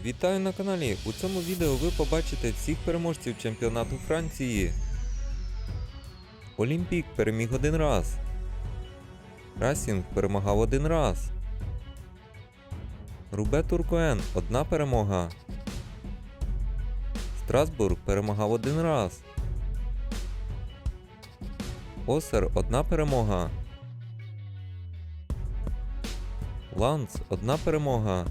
Вітаю на каналі! У цьому відео ви побачите всіх переможців чемпіонату Франції. Олімпік переміг один раз. Расінг перемагав один раз. Рубе Туркоен одна перемога. Страсбург перемагав один раз. Осер одна перемога. Ланс одна перемога.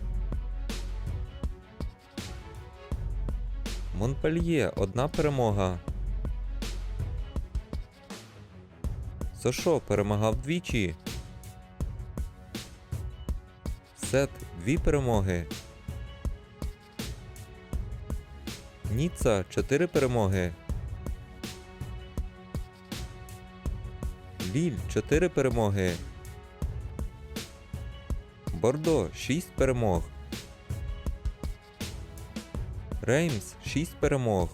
Монпельє одна перемога. Сошо перемагав двічі. Сет дві перемоги. Ніцца чотири перемоги. Ліль чотири перемоги. Бордо шість перемог. Реймс 6 перемог.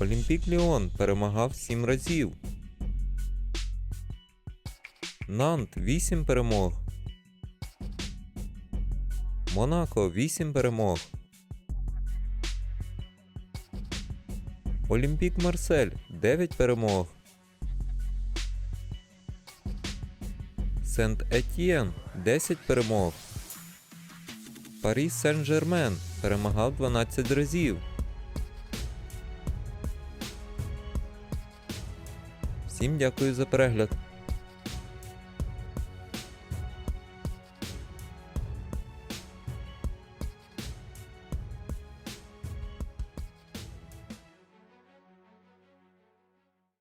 Олімпік Ліон перемагав 7 разів. Нант 8 перемог. Монако 8 перемог. Олімпік Марсель 9 перемог. Сент Етьєн 10 перемог. Парі Сен-Жермен перемагав 12 разів. Всім дякую за перегляд.